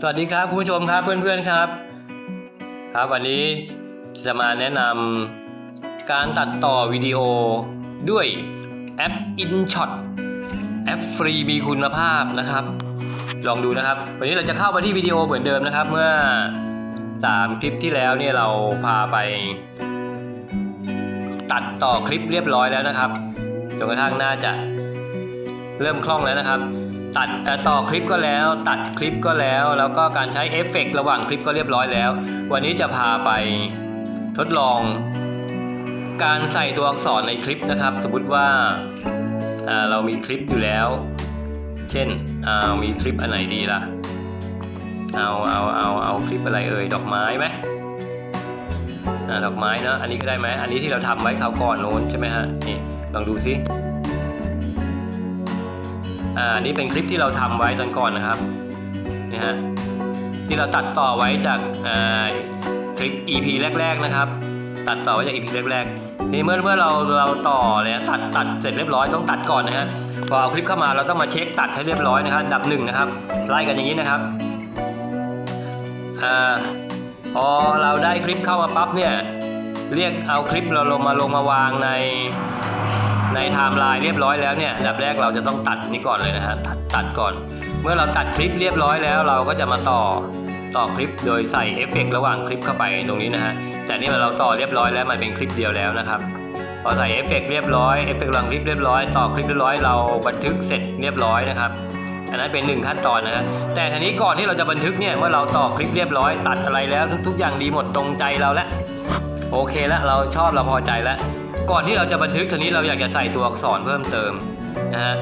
สวัสดีครับคุณผู้ชมครับเพื่อนๆครับ ครับวันนี้จะมาแนะนำการตัดต่อวิดีโอด้วยแอป InShot แอปฟรีมีคุณภาพนะครับ ลองดูนะครับ วันนี้เราจะเข้ามาที่วิดีโอเหมือนเดิมนะครับ เมื่อ 3 คลิปที่แล้วเนี่ยเราพาไป ตัดต่อคลิปเรียบร้อยแล้วนะครับจนกระทั่งน่าจะเริ่มคล่องแล้วนะครับ ตัดต่อคลิปก็แล้ว ตัดคลิปก็แล้ว แล้วก็การใช้เอฟเฟกต์ระหว่างคลิปก็เรียบร้อยแล้ว วันนี้จะพาไปทดลอง การใส่ตัวอักษรในคลิปนะครับ สมมติว่าเรามีคลิปอยู่แล้ว เช่นมีคลิปอันไหนดีล่ะเอาเอาเอาเอาคลิปอะไรเอ่ยดอกไม้ไหมอดอกไม้เนะอันนี้ก็ได้ไหมอันนี้ที่เราทำไว้คราวก่อนโน้นใช่ไหมฮะนี่ลองดูซิ อ่านี่เป็นคลิปที่เราทำไว้ตอนก่อนนะครับนี่ฮะที่เราตัดต่อไว้จากอ่าคลิป EP แรก ๆนะครับ ตัดต่อไว้จาก EP แรกๆนี้เมื่อเมื่อเราเราต่อเนี่ยตัดตัดเสร็จเรียบร้อยต้องตัดก่อนนะฮะพอเอาคลิปเข้ามาเราต้องมาเช็คตัดให้เรียบร้อยนะครับดับหนึ่งนะครับไล่กันอย่างนี้นะครับอ่าพอเราได้คลิปเข้ามาปั๊บเนี่ยเรียกเอาคลิปเราลงมาลงมาวางใน ในไทม์ไลน์เรียบร้อยแล้วเนี่ยอันดับแรกเราจะต้องตัดนี่ก่อนเลยนะฮะตัดตัดก่อน เมื่อเราตัดคลิปเรียบร้อยแล้ว เราก็จะมาต่อต่อคลิปโดยใส่เอฟเฟกต์ระหว่างคลิปเข้าไปตรงนี้นะฮะแต่นี่เราต่อเรียบร้อยแล้วมันเป็นคลิปเดียวแล้วนะครับพอใส่เอฟเฟกต์เรียบร้อยเอฟเฟกต์ระหว่างคลิปเรียบร้อยต่อคลิปเรียบร้อยเราบันทึกเสร็จเรียบร้อยนะครับอันนั้นเป็นหนึ่งขั้นตอนนะฮะแต่ทีนี้ก่อนที่เราจะบันทึกเนี่ยเมื่อเราต่อคลิปเรียบร้อย ตัดอะไรแล้วทุก ๆ อย่างดีหมดตรงใจเราแล้วโอเคแล้วเราชอบเราพอใจแล้ว ก่อนที่เราจะบันทึกทีนี้เราอยากจะใส่ตัวอักษรเพิ่มเติมนะฮะ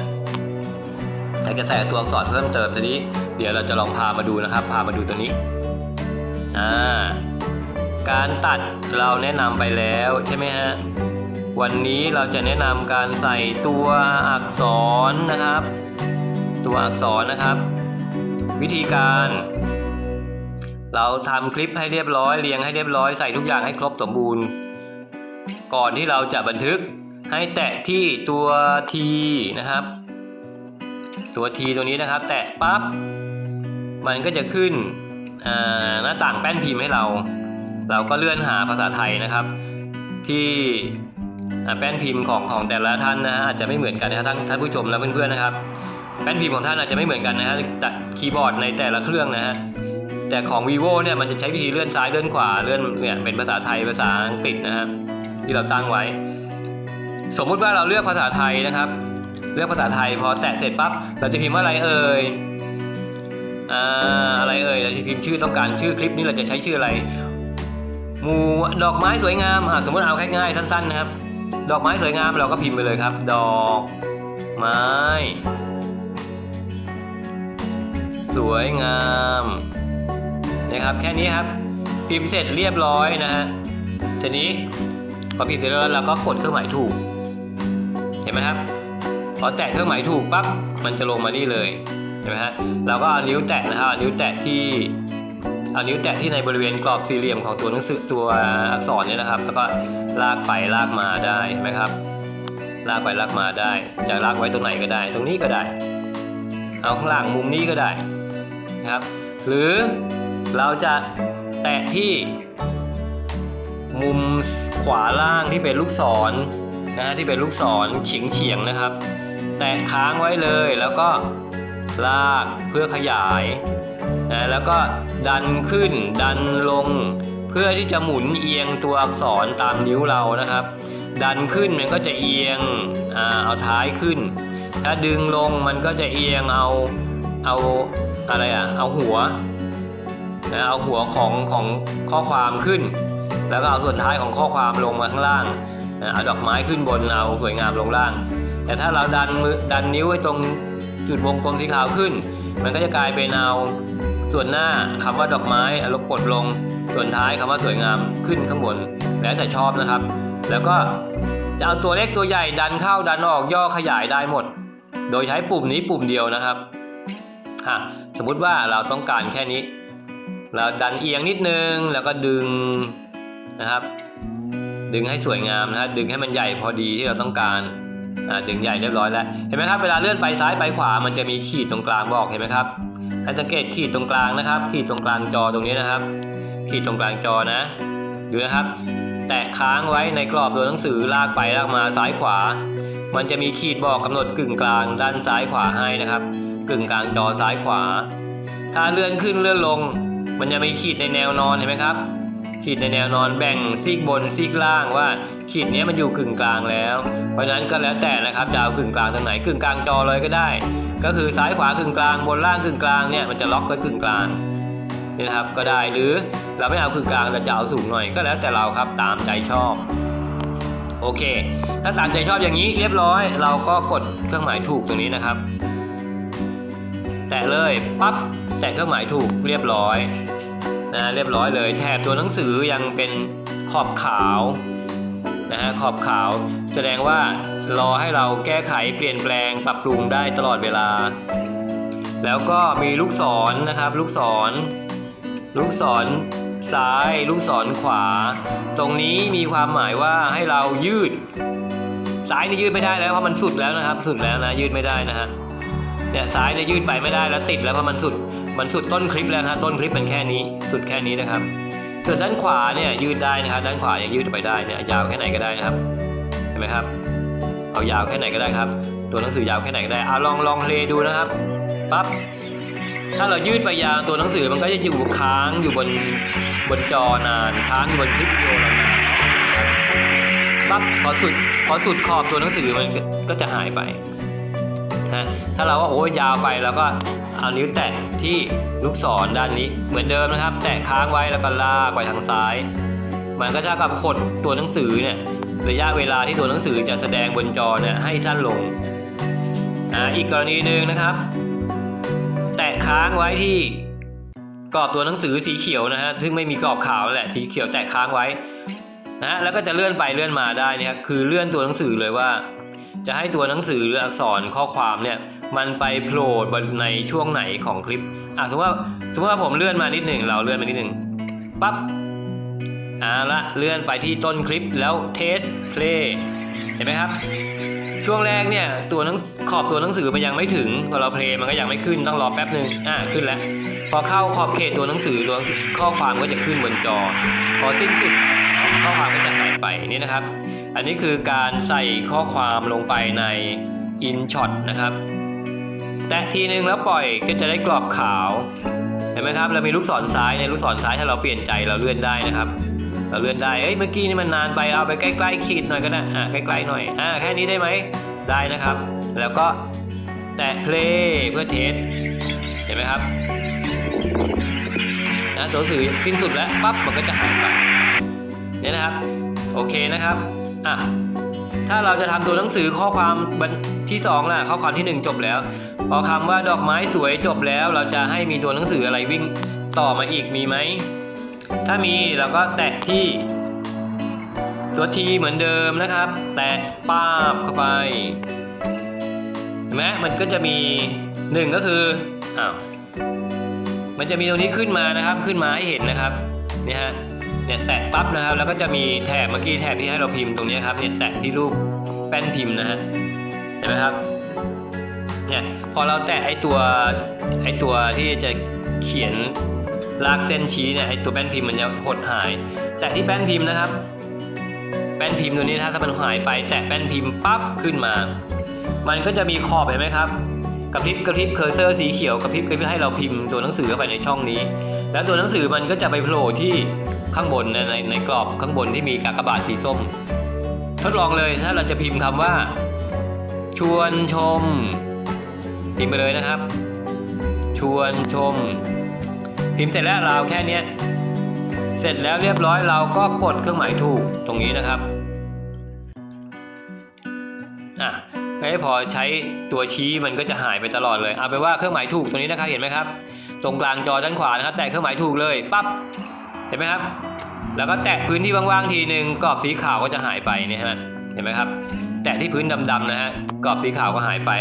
อยากจะใส่ตัวอักษรเพิ่มเติมทีนี้ เดี๋ยวเราจะลองพามาดูนะครับ พามาดูตัวนี้อ่าการตัดเราแนะนำไปแล้วใช่ไหมฮะวันนี้เราจะแนะนำการใส่ตัวอักษรนะครับ ตัวอักษรนะครับ วิธีการ เราทำคลิปให้เรียบร้อยเรียงให้เรียบร้อยใส่ทุกอย่างให้ครบสมบูรณ์ ก่อนที่เราจะบันทึกให้แตะที่ตัว T นะครับ ตัว T ตัวนี้นะครับ แตะปั๊บมันก็จะขึ้นหน้าต่างแป้นพิมพ์ให้เรา เราก็เลื่อนหาภาษาไทยนะครับ ที่แป้นพิมพ์ของของแต่ละท่านนะฮะอาจจะไม่เหมือนกันนะท่านท่านผู้ชมและเพื่อนๆนะครับ แป้นพิมพ์ของท่านอาจจะไม่เหมือนกันนะฮะแต่คีย์บอร์ดในแต่ละเครื่องนะฮะแต่ของ vivo เนี่ยมันจะใช้วิธีเลื่อนซ้ายเลื่อนขวาเลื่อนเนี่ยเป็นภาษาไทยภาษาอังกฤษนะฮะ ที่เราตั้งไว้ สมมุติว่าเราเลือกภาษาไทยนะครับ เลือกภาษาไทยพอแตะเสร็จปั๊บเราจะพิมพ์ว่าอะไรเอ่ยอะไรเอ่ยเราจะพิมพ์ชื่อต้องการชื่อคลิปนี้เราจะใช้ชื่ออะไรหมู่ดอกไม้สวยงามอ่าสมมติเอาง่ายๆสั้นๆนะครับ ดอกไม้สวยงามเราก็พิมพ์ไปเลยครับ ดอกไม้ สวยงามนะครับแค่นี้ครับ พิมพ์เสร็จเรียบร้อยนะฮะทีนี้ พอพิมพ์เสร็จแล้วเราก็กดเครื่องหมายถูก เห็นไหมครับ พอแตะเครื่องหมายถูกปั๊บมันจะลงมานี่เลยเห็นไหมฮะเราก็เอานิ้วแตะนะครับเอานิ้วแตะที่เอานิ้วแตะที่ในบริเวณกรอบสี่เหลี่ยมของตัวหนังสือตัวอักษรเนี่ยนะครับ แล้วก็ลากไปลากมาได้เห็นไหมครับ ลากไปลากมาได้ จะลากไว้ตรงไหนก็ได้ ตรงนี้ก็ได้ เอาข้างล่างมุมนี้ก็ได้นะครับ หรือเราจะแตะที่มุม ขวาล่างที่เป็นลูกศรนะฮะที่เป็นลูกศรเฉียงเฉียงๆนะครับ แตะค้างไว้เลยแล้วก็ลากเพื่อขยายนะแล้วก็ดันขึ้นดันลง เพื่อที่จะหมุนเอียงตัวอักษรตามนิ้วเรานะครับ ดันขึ้นมันก็จะเอียงอเอาท้ายขึ้น ถ้าดึงลงมันก็จะเอียงเอาเอาอะไรอะเอาหัวนะเอาหัวของของข้อความขึ้น แล้วก็เอาส่วนท้ายของข้อความลงมาข้างล่างเอาดอกไม้ขึ้นบนเอาสวยงามลงล่าง แต่ถ้าเราดันมือดันนิ้วไว้ตรงจุดวงกลมสีขาวขึ้น มันก็จะกลายเป็นเอาส่วนหน้าคำว่าดอกไม้เอาลงกดลงส่วนท้ายคำว่าสวยงามขึ้นข้างบนแล้วแต่ชอบนะครับ แล้วก็จะเอาตัวเล็กตัวใหญ่ดันเข้าดันออกย่อขยายได้หมด โดยใช้ปุ่มนี้ปุ่มเดียวนะครับฮะสมมุติว่าเราต้องการแค่นี้ เราดันเอียงนิดนึงแล้วก็ดึง นะครับ ดึงให้สวยงามนะฮะดึงให้มันใหญ่พอดีที่เราต้องการดึงใหญ่เรียบร้อยแล้วเห็นไหมครับเวลาเลื่อนไปซ้ายไปขวา มันจะมีขีดตรงกลางบอกเห็นไหมครับให้สังเกตขีดตรงกลางนะครับ ขีดตรงกลางจอตรงนี้นะครับ ขีดตรงกลางจอนะดูนะครับ แตะค้างไว้ในกรอบตัวหนังสือลากไปลากมาซ้ายขวา มันจะมีขีดบอกกำหนดกึ่งกลางด้านซ้ายขวาให้นะครับ กึ่งกลางจอซ้ายขวา ถ้าเลื่อนขึ้นเลื่อนลง มันจะมีขีดในแนวนอนเห็นไหมครับ ขีดในแนวนอนแบ่งซีกบนซีกล่างว่าขีดนี้มันอยู่กึ่งกลางแล้ว เพราะฉะนั้นก็แล้วแต่นะครับจะเอากึ่งกลางตรงไหนกึ่งกลางจอเลยก็ได้ ก็คือซ้ายขวากึ่งกลางบนล่างกึ่งกลางเนี่ยมันจะล็อกไว้กึ่งกลางนี่นะครับก็ได้หรือเราไม่เอากึ่งกลางเราจะเอาสูงหน่อยก็แล้วแต่เราครับตามใจชอบโอเค ถ้าตามใจชอบอย่างนี้เรียบร้อย เราก็กดเครื่องหมายถูกตรงนี้นะครับ แตะเลยปั๊บแตะเครื่องหมายถูกเรียบร้อย นะเรียบร้อยเลยแถบตัวหนังสือยังเป็นขอบขาวนะฮะขอบขาวแสดงว่ารอให้เราแก้ไขเปลี่ยนแปลงปรับปรุงได้ตลอดเวลา แล้วก็มีลูกศรนะครับ ลูกศร ลูกศรซ้าย ลูกศรขวา ตรงนี้มีความหมายว่าให้เรายืด ซ้ายนี่ยืดไม่ได้แล้วเพราะมันสุดแล้วนะครับ สุดแล้วนะยืดไม่ได้นะฮะเนี่ยซ้ายเนี่ยยืดไปไม่ได้แล้วติดแล้วเพราะมันสุด มันสุดต้นคลิปแล้วนะต้นคลิปมันแค่นี้สุดแค่นี้นะครับ ส่วนด้านขวาเนี่ยยืดได้นะครับ ด้านขวายังยืดไปได้เนี่ยยาวแค่ไหนก็ได้นะครับเห็นไหมครับ เอายาวแค่ไหนก็ได้ครับ ตัวหนังสือยาวแค่ไหนก็ได้เอาลองลองเลย์ดูนะครับปั๊บถ้าเรายืดไปยาวตัวหนังสือมันก็จะอยู่ค้างอยู่บนบนจอนานค้างอยู่บนคลิปวิดีโอเรานานนะครับปั๊บพอสุดพอสุดขอบตัวหนังสือมันก็จะหายไปนะถ้าเราว่าโอ้ยยาวไปแล้วก็ เอานิ้วแตะที่ลูกศรด้านนี้เหมือนเดิมนะครับ แตะค้างไว้แล้วก็ลากไปทางซ้าย มันก็จะกับขดตัวหนังสือเนี่ยระยะเวลาที่ตัวหนังสือจะแสดงบนจอเนี่ยให้สั้นลงอ่าอีกกรณีหนึ่งนะครับ แตะค้างไว้ที่กรอบตัวหนังสือสีเขียวนะฮะซึ่งไม่มีกรอบขาวแหละสีเขียวแตะค้างไว้นะฮะแล้วก็จะเลื่อนไปเลื่อนมาได้นะครับคือเลื่อนตัวหนังสือเลยว่า จะให้ตัวหนังสือหรืออักษรข้อความเนี่ย มันไปโผล่บนในช่วงไหนของคลิป อะสมมติว่าสมมติว่าผมเลื่อนมานิดหนึ่งเราเลื่อนมานิดหนึ่งปั๊บเอาละเลื่อนไปที่ต้นคลิปแล้วเทสเพลย์เห็นไหมครับ ช่วงแรกเนี่ยตัวหนังขอบตัวหนังสือมันยังไม่ถึงพอเราเพลย์มันก็ยังไม่ขึ้นต้องรอแป๊บหนึ่งอ่าขึ้นแล้ว พอเข้าขอบเขตตัวหนังสือตัวข้อความก็จะขึ้นบนจอ พอสิ้นสุดข้อความก็จะหายไปนี่นะครับ อันนี้คือการใส่ข้อความลงไปใน InShot นะครับ แตะทีนึงแล้วปล่อยก็จะได้กรอบขาว เห็นไหมครับ เรามีลูกศรซ้ายในลูกศรซ้ายถ้าเราเปลี่ยนใจเราเลื่อนได้นะครับ เราเลื่อนได้ เอ้ยเมื่อกี้นี่มันนานไปเอาไปใกล้ๆขีดหน่อยก็ได้ อ่าใกล้ๆหน่อย อ่าแค่นี้ได้ไหม ได้นะครับ แล้วก็แตะเพลย์เพื่อเทส เห็นไหมครับนะตัวหนังสื่อสิ้นสุดแล้วปั๊บมันก็จะหายไปเนี่ยนะครับ โอเคนะครับอะถ้าเราจะทำตัวหนังสือข้อความบันที่สองล่ะข้อความที่หนึ่งจบแล้ว พอคำว่าดอกไม้สวยจบแล้ว เราจะให้มีตัวหนังสืออะไรวิ่งต่อมาอีกมีไหม ถ้ามีเราก็แตะที่ตัวทีเหมือนเดิมนะครับ แตะป้าบเข้าไปเห็นไหมมันก็จะมีหนึ่งก็คืออ้าวมันจะมีตรงนี้ขึ้นมานะครับ ขึ้นมาให้เห็นนะครับเนี่ยฮะเนี่ยแตะปั๊บนะครับ แล้วก็จะมีแถบเมื่อกี้แถบที่ให้เราพิมพ์ตรงนี้ครับเนี่ยแตะที่รูปแป้นพิมพ์นะฮะเห็นไหมครับเนี่ย พอเราแตะไอตัวไอตัวที่จะเขียนลากเส้นชี้เนี่ยไอตัวแป้นพิมพ์มันจะหดหายแตะที่แป้นพิมพ์นะครับ แป้นพิมพ์ตัวนี้ถ้าถ้ามันหายไปแตะแป้นพิมพ์ปั๊บขึ้นมา มันก็จะมีขอบเห็นไหมครับกระพริบกระพริบเคอร์เซอร์สีเขียวกระพริบกระพริบให้เราพิมพ์ตัวหนังสือเข้าไปในช่องนี้ แล้วตัวหนังสือมันก็จะไปโผล่ที่ข้างบนในในในกรอบข้างบนที่มีกากบาทสีส้ม ทดลองเลยถ้าเราจะพิมพ์คำว่า ชวนชม พิมพ์ไปเลยนะครับ ชวนชม พิมพ์เสร็จแล้วเราแค่นี้เสร็จแล้วเรียบร้อยเราก็กดเครื่องหมายถูกตรงนี้นะครับอะให้พอใช้ตัวชี้มันก็จะหายไปตลอดเลยเอาไปว่าเครื่องหมายถูกตรงนี้นะครับเห็นไหมครับ ตรงกลางจอด้านขวานะครับ แตะเครื่องหมายถูกเลยปั๊บเห็นไหมครับ แล้วก็แตะพื้นที่ว่างๆทีหนึ่งกรอบสีขาวก็จะหายไปเนี่ยฮะเห็นไหมครับ แตะที่พื้นดำๆนะฮะกรอบสีขาวก็หายไป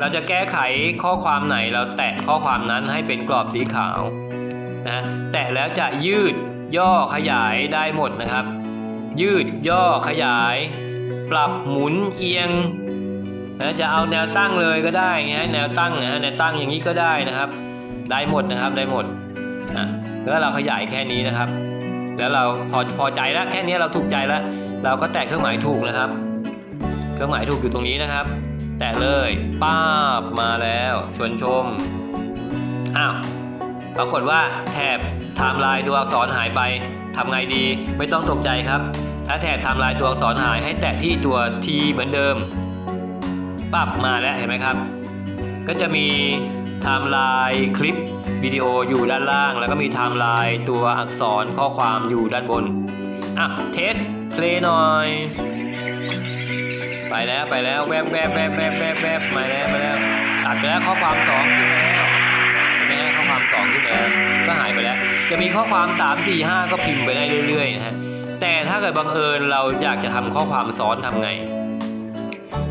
เราจะแก้ไขข้อความไหนเราแตะข้อความนั้นให้เป็นกรอบสีขาวนะฮะแตะแล้วจะยืดย่อขยายได้หมดนะครับ ยืดย่อขยาย ปรับหมุนเอียงนะจะเอาแนวตั้งเลยก็ได้นะฮะแนวตั้งนะฮะแนวตั้งอย่างนี้ก็ได้นะครับ ได้หมดนะครับได้หมดอะแล้วเราขยายแค่นี้นะครับ แล้วเราพอพอใจแล้วแค่นี้เราถูกใจแล้ว เราก็แตะเครื่องหมายถูกนะครับ เครื่องหมายถูกอยู่ตรงนี้นะครับ แตะเลยป้าบมาแล้วชวนชม อ้าว ปรากฏว่าแถบไทม์ไลน์ตัวอักษรหายไปทำไงดีไม่ต้องตกใจครับ ถ้าแถบไทม์ไลน์ตัวอักษรหายให้แตะที่ตัว T เหมือนเดิมปั๊บมาแล้วเห็นไหมครับ ก็จะมีไทม์ไลน์คลิปวิดีโออยู่ด้านล่าง แล้วก็มีไทม์ไลน์ตัวอักษรข้อความอยู่ด้านบน อะ เทสเพลย์หน่อย ไปแล้วไปแล้วแวบแวบแวบแวบแวบแวบมาแล้วมาแล้วตัดไปแล้วข้อความสองขึ้นแล้วเห็นไหมฮะข้อความสองขึ้นแล้วก็หายไปแล้ว จะมีข้อความ3 4 5ก็พิมพ์ไปได้เรื่อยๆนะฮะแต่ถ้าเกิดบังเอิญเราอยากจะทำข้อความซ้อนทำไง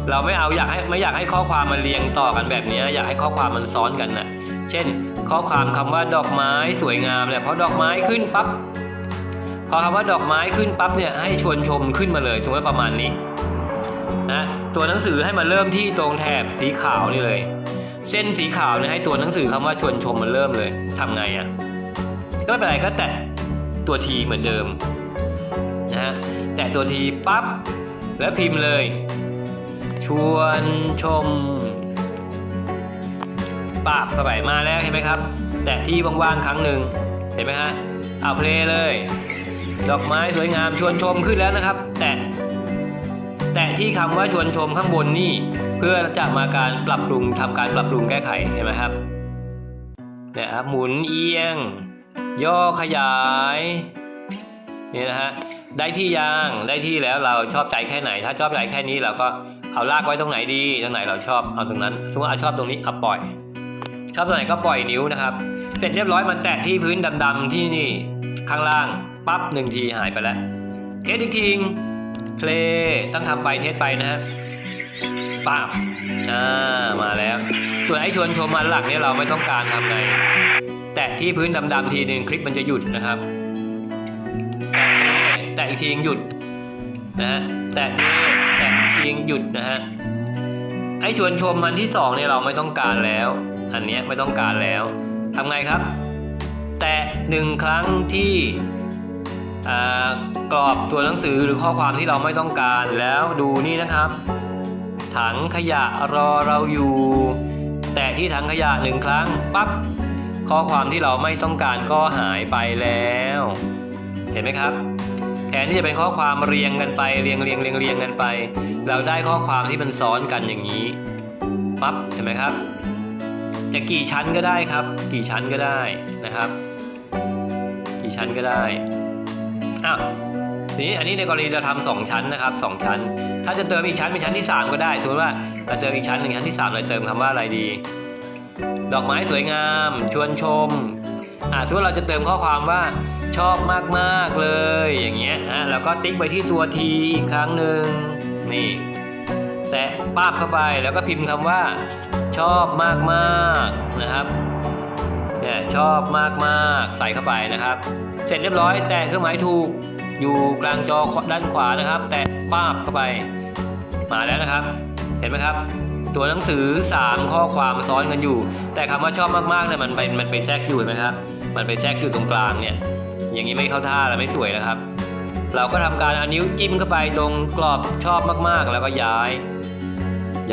เราไม่เอาอยากให้ไม่อยากให้ข้อความมันเรียงต่อกันแบบนี้อยากให้ข้อความมันซ้อนกันนะเช่น ข้อความคำว่าดอกไม้สวยงามเนี่ยพอดอกไม้ขึ้นปั๊บพอคำว่าดอกไม้ขึ้นปั๊บเนี่ยให้ชวนชมขึ้นมาเลยสมมติว่าประมาณนี้ นะตัวหนังสือให้มาเริ่มที่ตรงแถบสีขาวนี่เลย เส้นสีขาวเนี่ยให้ตัวหนังสือคำว่าชวนชมมันเริ่มเลยทำไงอะ่ะก็ไม่เป็นไรก็แตะตัวทีเหมือนเดิมนะฮะแตะตัวทีปั๊บแล้วพิมพ์เลย ชวนชมปาบเข้าไปมาแล้วเห็นไหมครับ แตะที่ว่างๆครั้งหนึ่งเห็นไหมฮะเอาเพลย์เลย ดอกไม้สวยงามชวนชมขึ้นแล้วนะครับ แตะ แตะที่คำว่าชวนชมข้างบนนี่ เพื่อจะมาการปรับปรุงทำการปรับปรุงแก้ไขเห็นไหมครับเนี่ยครับหมุนเอียง ย่อขยายนี่นะฮะได้ที่ยางได้ที่แล้วเราชอบใจแค่ไหน ถ้าชอบใจแค่นี้เราก็เอาลากไว้ตรงไหนดีตรงไหนเราชอบเอาตรงนั้นสมมติเอาชอบตรงนี้เอาปล่อย ชอบตรงไหนก็ปล่อยนิ้วนะครับ เสร็จเรียบร้อยมันแตะที่พื้นดำๆที่นี่ข้างล่างปั๊บหนึ่งทีหายไปแล้วเทสอีกที เพลต้องทำไปเทสไปนะฮะปั๊บอ่ามาแล้ว ส่วนไอ้ชวนชมมันหลักเนี่ยเราไม่ต้องการทำไง แตะที่พื้นดำๆทีหนึ่งคลิปมันจะหยุดนะครับ แตะอีกทีหยุดนะฮะแตะนี้แตะอีกทีหยุดนะฮะไอ้ชวนชมมันที่สองเนี่ยเราไม่ต้องการแล้ว อันเนี้ยไม่ต้องการแล้วทำไงครับ แตะหนึ่งครั้งที่ กรอบตัวหนังสือหรือข้อความที่เราไม่ต้องการแล้วดูนี่นะครับ ถังขยะรอเราอยู่ แตะที่ถังขยะหนึ่งครั้งปั๊บข้อความที่เราไม่ต้องการก็หายไปแล้ว เห็นไหมครับแทนที่จะเป็นข้อความเรียงกันไปเรียงเรียงเรียงเรียงกันไป เราได้ข้อความที่มันซ้อนกันอย่างนี้ปั๊บเห็นไหมครับ จะกี่ชั้นก็ได้ครับ กี่ชั้นก็ได้นะครับ กี่ชั้นก็ได้ อ้าวนี้อันนี้ในกรณีเราทำสองชั้นนะครับสองชั้น ถ้าจะเติมอีกชั้นเป็นชั้นที่ 3 ก็ได้สมมติว่าเราเติมอีกชั้นหนึ่งชั้นที่3เราเติมคำว่าอะไรดี ดอกไม้สวยงาม ชวนชมอ่าสมมติเราจะเติมข้อความว่าชอบมากๆเลยอย่างเงี้ยอะเราก็ติ๊กไปที่ตัวทีอีกครั้งหนึ่งนี่แตะป้าบเข้าไปแล้วก็พิมพ์คำว่า ชอบมากๆนะครับเนี่ยชอบมากๆใส่เข้าไปนะครับ เสร็จเรียบร้อย แตะเครื่องหมายถูกอยู่กลางจอด้านขวานะครับ แตะป้าบเข้าไป มาแล้วนะครับ เห็นไหมครับ ตัวหนังสือ 3 ข้อความซ้อนกันอยู่ แต่คำว่าชอบมากๆเนี่ยมันไปมันไปแทรกอยู่เห็นไหมครับมันไปแทรกอยู่ตรงกลางเนี่ยอย่างนี้ไม่เข้าท่าและไม่สวยนะครับเราก็ทำการเอานิ้วจิ้มเข้าไปตรงกรอบชอบมากๆ แล้วก็ย้าย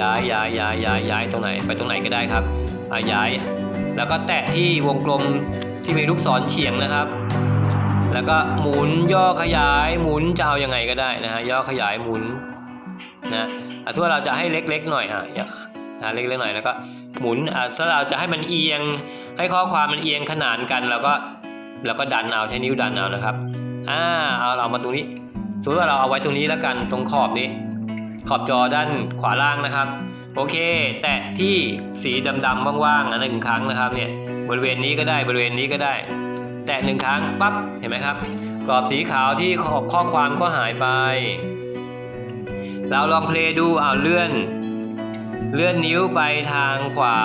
ย้ายย้ายย้ายย้ายย้ายตรงไหน ไปตรงไหนก็ได้ครับอ่าย้าย แล้วก็แตะที่วงกลมที่มีลูกศรเฉียงนะครับ แล้วก็หมุนย่อขยายหมุนจะเอายังไงก็ได้นะฮะย่อขยายหมุนนะอะถ้าเราจะให้เล็กๆหน่อยอะอย่าอะเล็กๆหน่อยแล้วก็หมุนอะถ้าเราจะให้มันเอียง ให้ข้อความมันเอียงขนานกันแล้วก็แล้วก็ดันเอาใช้นิ้วดันเอานะครับอ่าเอาเรามาตรงนี้สมมติว่าเราเอาไว้ตรงนี้แล้วกันตรงขอบนี้ ขอบจอด้านขวาล่างนะครับ โอเค แตะที่สีดำๆว่างๆอะหนึ่งครั้งนะครับเนี่ยบริเวณนี้ก็ได้บริเวณนี้ก็ได้ แตะหนึ่งครั้งปั๊บเห็นไหมครับ กรอบสีขาวที่ขอบข้อความก็หายไป เราลองเพลย์ดูเอาเลื่อน เลื่อนนิ้วไปทางขวา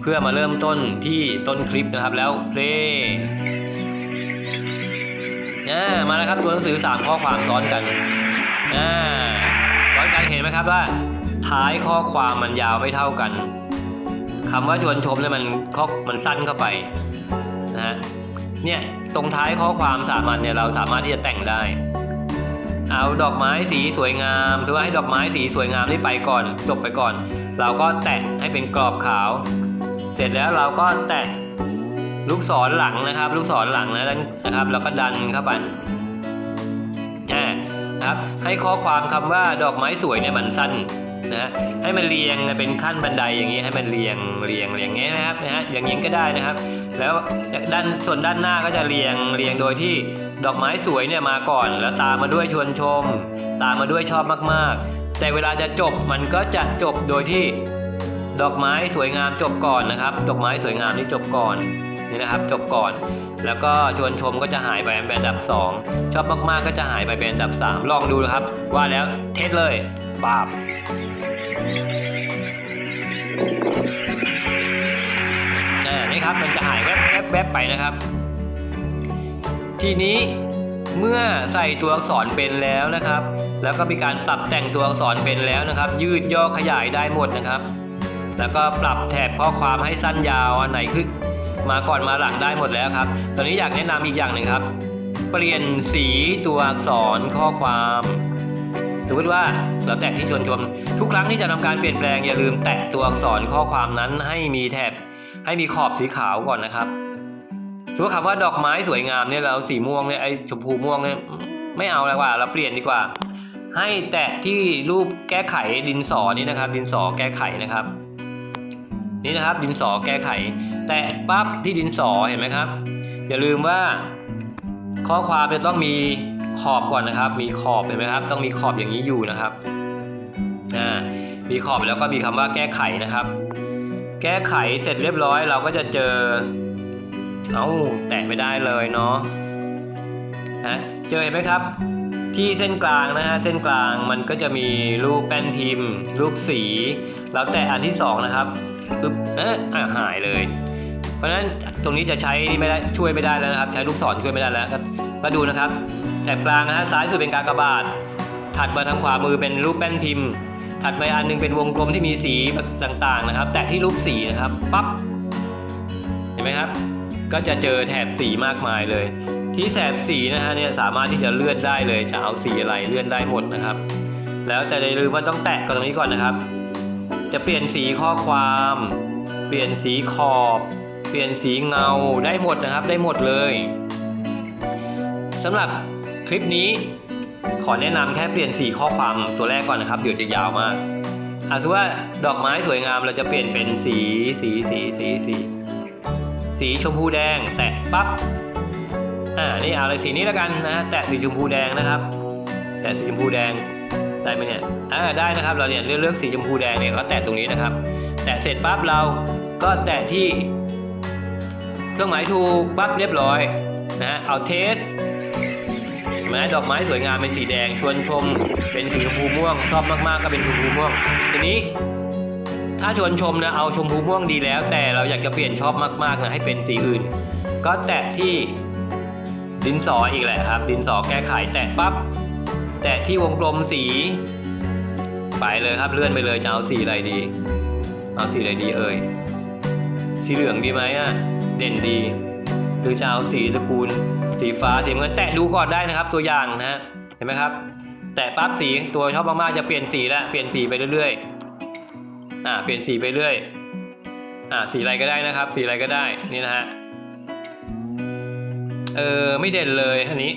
เพื่อมาเริ่มต้นที่ต้นคลิปนะครับแล้วเพลย์อ่ามาแล้วครับตัวหนังสือ 3 ข้อความซ้อนกันอ่าซ้อนกันเห็นไหมครับว่า ท้ายข้อความมันยาวไม่เท่ากันคคำว่าชวนชมเนี่ยมันข้อมันสั้นเข้าไปนะฮะ เนี่ยตรงท้ายข้อความสามัญเนี่ยเราสามารถที่จะแต่งได้ เอาดอกไม้สีสวยงามถือว่าให้ดอกไม้สีสวยงามนี่ไปก่อนจบไปก่อน เราก็แตะให้เป็นกรอบขาว เสร็จแล้วเราก็แตะลูกศรหลังนะครับ ลูกศรหลังนะนะครับ แล้วก็ดันเข้าไปนะครับให้ข้อความคำว่าดอกไม้สวยเนี่ยมันสั้น นะให้มันเรียงเป็นขั้นบันไดอย่างนี้ให้มันเรียงเรียงเรียงอย่างนี้นะครับนะฮะอย่างนี้ก็ได้นะครับ แล้วด้านส่วนด้านหน้าก็จะเรียงเรียงโดยที่ดอกไม้สวยเนี่ยมาก่อน แล้วตามมาด้วยชวนชม ตามมาด้วยชอบมากๆ แต่เวลาจะจบมันก็จะจบโดยที่ดอกไม้สวยงามจบก่อนนะครับ ดอกไม้สวยงามนี่จบก่อนนี่นะครับจบก่อน แล้วก็ชวนชมก็จะหายไปเป็นอันดับ 2 ชอบมากๆก็จะหายไปเป็นอันดับ 3 ลองดูนะครับ ว่าแล้วเทสเลย ปาบอ่านี่ครับมันจะหายแวบแวบแวบไปนะครับ ทีนี้เมื่อใส่ตัวอักษรเป็นแล้วนะครับ แล้วก็มีการปรับแต่งตัวอักษรเป็นแล้วนะครับ ยืดย่อขยายได้หมดนะครับ แล้วก็ปรับแถบข้อความให้สั้นยาวอันไหนคือมาก่อนมาหลังได้หมดแล้วครับ ตอนนี้อยากแนะนำอีกอย่างหนึ่งครับ เปลี่ยนสีตัวอักษรข้อความ สมมติว่าเราแตะที่ชวนชม ทุกครั้งที่จะทำการเปลี่ยนแปลงอย่าลืมแตะตัวอักษรข้อความนั้นให้มีแถบให้มีขอบสีขาวก่อนนะครับสมมติคำว่าดอกไม้สวยงามเนี่ยเราสีม่วงเนี่ยไอชมพูม่วงเนี่ยไม่เอาแล้วว่า เราเปลี่ยนดีกว่า ให้แตะที่รูปแก้ไขดินสอนี่นะครับ ดินสอแก้ไขนะครับ นี่นะครับดินสอแก้ไข แตะปั๊บที่ดินสอเห็นไหมครับ อย่าลืมว่าข้อความจะต้องมี ขอบก่อนนะครับ มีขอบเห็นไหมครับ ต้องมีขอบอย่างนี้อยู่นะครับอ่ามีขอบแล้วก็มีคำว่าแก้ไขนะครับ แก้ไขเสร็จเรียบร้อย เราก็จะเจอเอาแตะไม่ได้เลยเนาะฮะเจอเห็นไหมครับที่เส้นกลางนะฮะเส้นกลางมันก็จะมีรูปแป้นพิมพ์ รูปสี แล้วแตะอันที่สองนะครับปึ๊บเอ๊ะอะหายเลย เพราะฉะนั้นตรงนี้จะใช้ไม่ได้ช่วยไม่ได้แล้วนะครับ ใช้ลูกศรช่วยไม่ได้แล้วครับมาดูนะครับ แถบกลางนะฮะซ้ายสุดเป็นกากบาท ถัดมาทางขวามือเป็นรูปแป้นพิมพ์ ถัดมาอันหนึงเป็นวงกลมที่มีสีต่างๆนะครับ แตะที่รูปสีนะครับปั๊บเห็นไหมครับ ก็จะเจอแถบสีมากมายเลย ที่แถบสีนะฮะเนี่ยสามารถที่จะเลื่อนได้เลยจะเอาสีอะไรเลื่อนได้หมดนะครับ แล้วแต่อย่าลืมว่าต้องแตะก่อนตรงนี้ก่อนนะครับ จะเปลี่ยนสีข้อความ เปลี่ยนสีขอบ เปลี่ยนสีเงาได้หมดนะครับ ได้หมดเลยสำหรับ ลิปนี้ขอแนะนำแค่เปลี่ยนสีข้อความตัวแรกก่อนนะครับ เดี๋ยวจะยาวมากอาสมมติว่าดอกไม้สวยงามเราจะเปลี่ยนเป็นสีสีสีสีสีสีชมพูแดง แตะปั๊บอ่านี่เอาเลยสีนี้แล้วกันนะแตะสีชมพูแดงนะครับ แตะสีชมพูแดงได้ไหมเนี่ยอ่าได้นะครับเราเนี่ยเลือกเลือกสีชมพูแดงเนี่ยก็แตะตรงนี้นะครับ แตะเสร็จปั๊บเราก็แตะที่ เครื่องหมายถูกปั๊บเรียบร้อยนะเอาเทส ไหมดอกไม้สวยงามเป็นสีแดงชวนชม เป็นสีชมพูม่วง ชอบมากๆก็เป็นชมพูม่วง ทีนี้ ถ้าชวนชมนะเอาชมพูม่วงดีแล้ว แต่เราอยากจะเปลี่ยนชอบมากๆนะให้เป็นสีอื่น ก็แตะที่ดินสออีกแหละครับ ดินสอแก้ไขแตะปั๊บแตะที่วงกลมสี ไปเลยครับเลื่อนไปเลยจะเอาสีอะไรดี เอาสีอะไรดีเอ่ยสีเหลืองดีไหมอะเด่นดีหรือจะเอาสีตระกูล สีฟ้าสีเงินแตะดูก่อนได้นะครับ ตัวอย่างนะฮะเห็นไหมครับ แตะปั๊บสีตัวชอบมากๆจะเปลี่ยนสีแล้วเปลี่ยนสีไปเรื่อยๆอ่าเปลี่ยนสีไปเรื่อยอ่าสีอะไรก็ได้นะครับ สีอะไรก็ได้นี่นะฮะเออไม่เด่นเลยอันนี้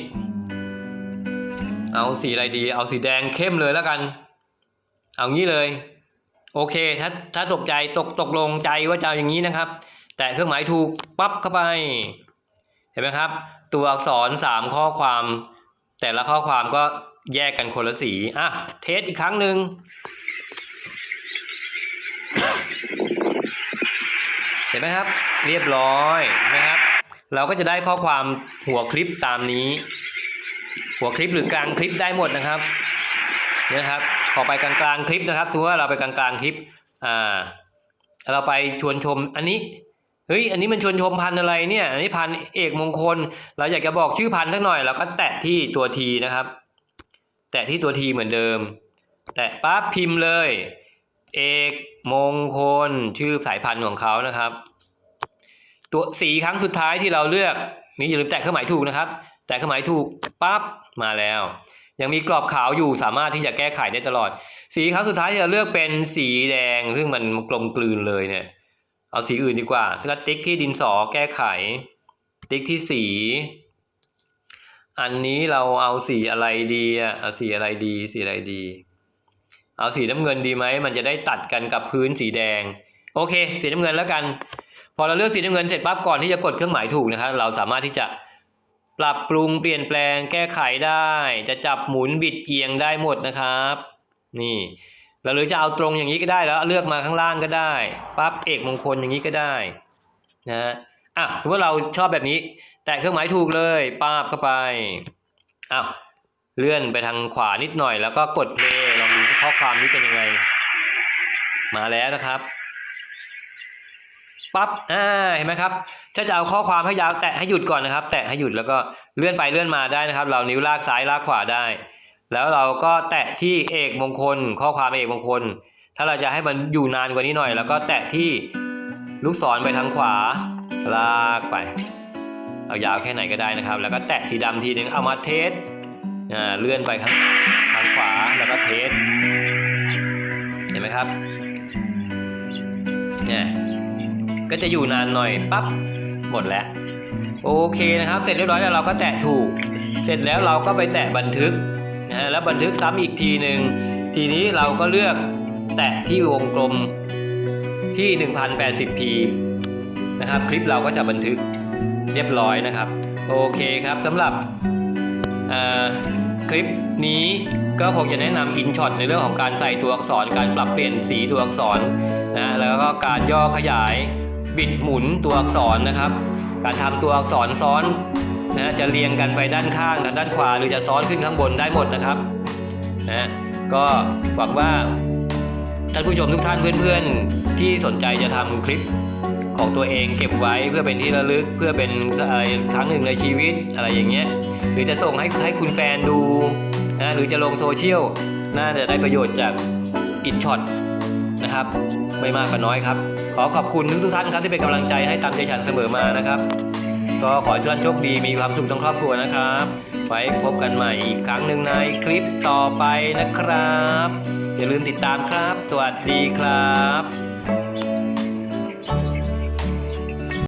เอาสีอะไรดี เอาสีแดงเข้มเลยแล้วกัน เอางี้เลย โอเคถ้าถ้าตกใจตกตกลงใจว่าจะเอาอย่างนี้นะครับ แต่เครื่องหมายถูกปั๊บเข้าไป เห็นไหมครับ ตัวอักษรสามข้อความ แต่ละข้อความก็แยกกันคนละสี อะ เทสอีกครั้งหนึ่งเห็นไหมครับ เรียบร้อยนไหมครับ เราก็จะได้ข้อความหัวคลิปตามนี้ หัวคลิปหรือกลางคลิปได้หมดนะครับเนี่ยนะครับพอไปกลางกลางๆคลิปนะครับสมมติว่าเราไปกลางกลางๆคลิป อ่า เราไปชวนชมอันนี้ เฮ้ย อันนี้มันชวนชมพันอะไรเนี่ย อันนี้พันเอกมงคล เราอยากจะบอกชื่อพันสักหน่อย เราก็แตะที่ตัวทีนะครับ แตะที่ตัวทีเหมือนเดิม แตะปั๊บพิมพ์เลย เอกมงคล ชื่อสายพันธุ์ของเขานะครับ ตัวสีครั้งสุดท้ายที่เราเลือก นี่อย่าลืมแตะเครื่องหมายถูกนะครับ แตะเครื่องหมายถูกปั๊บมาแล้ว ยังมีกรอบขาวอยู่สามารถที่จะแก้ไขได้ตลอด สีครั้งสุดท้ายที่เราเลือกเป็นสีแดง ซึ่งมันกลมกลืนเลยเนี่ย เอาสีอื่นดีกว่าแล้วติ๊กที่ดินสอแก้ไข ติ๊กที่สี อันนี้เราเอาสีอะไรดีอะเอาสีอะไรดีสีอะไรดี เอาสีน้ำเงินดีไหมมันจะได้ตัดกันกับพื้นสีแดง โอเค สีน้ำเงินแล้วกัน พอเราเลือกสีน้ำเงินเสร็จปั๊บก่อนที่จะกดเครื่องหมายถูกนะครับเราสามารถที่จะปรับปรุงเปลี่ยนแปลงแก้ไขได้ จะจับหมุนบิดเอียงได้หมดนะครับ นี่ เราหรือจะเอาตรงอย่างนี้ก็ได้แล้วเลือกมาข้างล่างก็ได้ปั๊บเอกมงคลอย่างนี้ก็ได้นะฮะอะสมมติเราชอบแบบนี้ แตะเครื่องหมายถูกเลยป้าบเข้าไปอ้าวเลื่อนไปทางขวานิดหน่อย แล้วก็กดเพลย์ลองดูที่ข้อความนี้เป็นยังไง มาแล้วนะครับปั๊บอ่าเห็นไหมครับถ้าจะเอาข้อความให้ยาวแตะให้หยุดก่อนนะครับ แตะให้หยุดแล้วก็เลื่อนไปเลื่อนมาได้นะครับ เรานิ้วลากซ้ายลากขวาได้ แล้วเราก็แตะที่เอกมงคล ข้อความเอกมงคล ถ้าเราจะให้มันอยู่นานกว่านี้หน่อย แล้วก็แตะที่ลูกศรไปทางขวา ลากไป เอายาวแค่ไหนก็ได้นะครับ แล้วก็แตะสีดำทีนึงเอามาเทสเลื่อนไปข้างทางขวาแล้วก็เทสเห็นไหมครับเนี่ยก็จะอยู่นานหน่อยปั๊บหมดแล้วโอเคนะครับ เสร็จเรียบร้อยแล้วเราก็แตะถูก เสร็จแล้วเราก็ไปแตะบันทึก แล้วบันทึกซ้ำอีกทีหนึ่งทีนี้เราก็เลือกแตะที่วงกลมที่ 1080p นะครับ คลิปเราก็จะบันทึกเรียบร้อยนะครับ โอเคครับสำหรับคลิปนี้ก็คงจะแนะนำอินช็อตในเรื่องของการใส่ตัวอักษร การปรับเปลี่ยนสีตัวอักษรนะแล้วก็การย่อขยายบิดหมุนตัวอักษรนะครับ การทำตัวอักษรซ้อน นะจะเรียงกันไปด้านข้างกับด้านขวาหรือจะซ้อนขึ้นข้างบนได้หมดนะครับนะก็หวังว่าท่านผู้ชมทุกท่านเพื่อนๆ ที่สนใจจะทำคลิปของตัวเองเก็บไว้เพื่อเป็นที่ระลึกเพื่อเป็นอะไรครั้งหนึ่งในชีวิตอะไรอย่างเงี้ยหรือจะส่งให้ให้คุณแฟนดูนะหรือจะลงโซเชียลน่าจะได้ประโยชน์จากอินช็อตนะครับไม่มากก็น้อยครับ ขอขอบคุณทุกทุกท่านครับที่เป็นกำลังใจให้ตามใจฉันเสมอมานะครับ ก็ขอให้ทุกท่านโชคดีมีความสุขทั้งครอบครัวนะครับ ไว้พบกันใหม่อีกครั้งหนึ่งในคลิปต่อไปนะครับ อย่าลืมติดตามครับ สวัสดีครับ